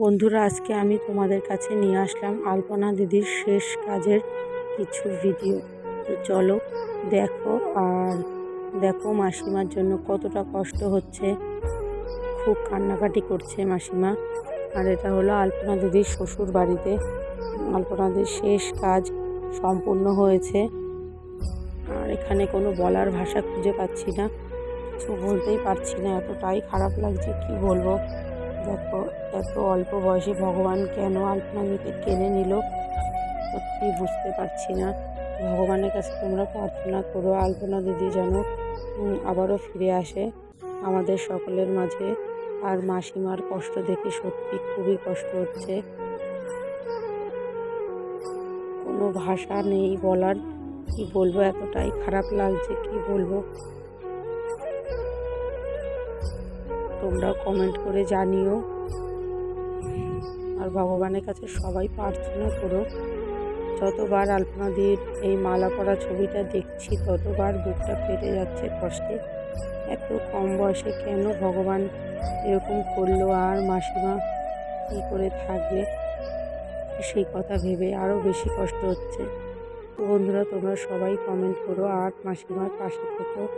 বন্ধুরা, আজকে আমি তোমাদের কাছে নিয়ে আসলাম আলপনা দিদির শেষ কাজের কিছু ভিডিও তো চলো দেখো আর দেখো মাসিমার জন্য কতটা কষ্ট হচ্ছে। খুব কান্নাকাটি করছে মাসিমা। আর এটা হলো আলপনা দিদির শ্বশুর বাড়িতে। আলপনা দিদির শেষ কাজ সম্পূর্ণ হয়েছে। আর এখানে কোনো বলার ভাষা খুঁজে পাচ্ছি না। কিছু বলতেই পারছি না। এতটাই খারাপ লাগছে, কি বলব? দেখো, এত অল্প বয়সে ভগবান কেন আলপনাদিকে টেনে নিল? সত্যি বুঝতে পারছি না। ভগবানের কাছে তোমরা প্রার্থনা করো, আলপনা দিদি যেন আবারও ফিরে আসে আমাদের সকলের মাঝে। আর মাসিমার কষ্ট দেখে সত্যি খুবই কষ্ট হচ্ছে। কোনো ভাষা নেই বলার। কি বলব, এতটাই খারাপ লাগছে, কি বলব? তোমরা কমেন্ট করে জানিও। আর ভগবানের কাছে সবাই প্রার্থনা করো। যতবার আলপনাদির এই মালা পরা ছবিটা দেখছি, ততবার বুকটা ফেটে যাচ্ছে কষ্টে। এত কম বয়সে কেন ভগবান এরকম করল? আর মাসিমা কী করে থাকবে? সেই কথা ভেবে আরও বেশি কষ্ট হচ্ছে। বন্ধুরা, তোমরা সবাই কমেন্ট করো। আর মাসিমার পাশে থেকো।